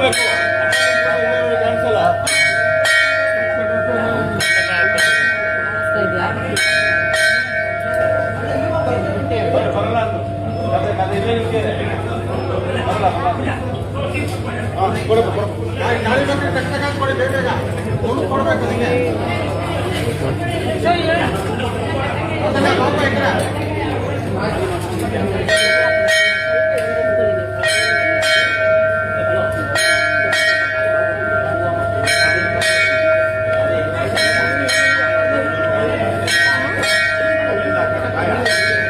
ಮಾಡಬೇಕು ಕಾಣಿಸಲ್ಲ ಕೊಡಬೇಕು ಕೊಡಬೇಕು ಕೊಡಬೇಕು Christ.